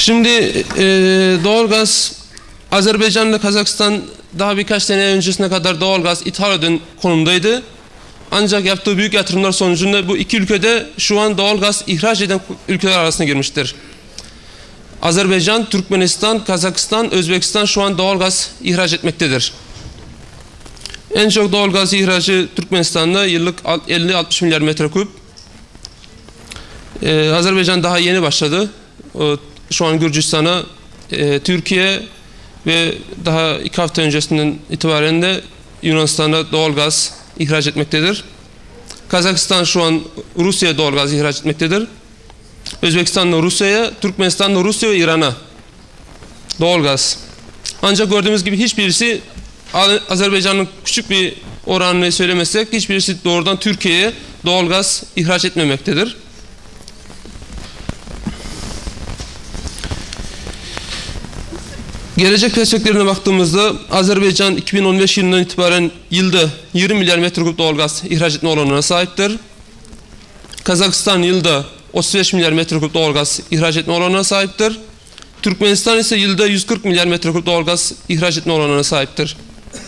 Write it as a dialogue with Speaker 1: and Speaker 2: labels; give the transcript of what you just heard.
Speaker 1: Şimdi e, doğalgaz Azerbaycan ile Kazakistan daha birkaç sene öncesine kadar doğalgaz ithal eden konumdaydı. Ancak yaptığı büyük yatırımlar sonucunda bu iki ülkede şu an doğalgaz ihraç eden ülkeler arasına girmiştir. Azerbaycan, Türkmenistan, Kazakistan, Özbekistan şu an doğalgaz ihraç etmektedir. En çok doğalgaz ihracı Türkmenistan'da yıllık 50-60 milyar metreküp. Ee, Azerbaycan daha yeni başladı. O, şu an Gürcistan'a, e, Türkiye ve daha iki hafta öncesinden itibaren de Yunanistan'a doğalgaz ihraç etmektedir. Kazakistan şu an Rusya'ya doğalgaz ihraç etmektedir. Özbekistan da Rusya'ya, Türkmenistan da Rusya ve İran'a doğalgaz. Ancak gördüğümüz gibi hiçbirisi Azerbaycan'ın küçük bir oranını söylemesek hiçbirisi doğrudan Türkiye'ye doğalgaz ihraç etmemektedir. Gelecek perspektiflerine baktığımızda Azerbaycan 2015 yılından itibaren yılda 20 milyar metreküp doğalgaz ihraç etme olanına sahiptir. Kazakistan yılda 35 milyar metreküp doğalgaz ihraç etme olanına sahiptir. Türkmenistan ise yılda 140 milyar metreküp doğalgaz ihraç etme olanına sahiptir.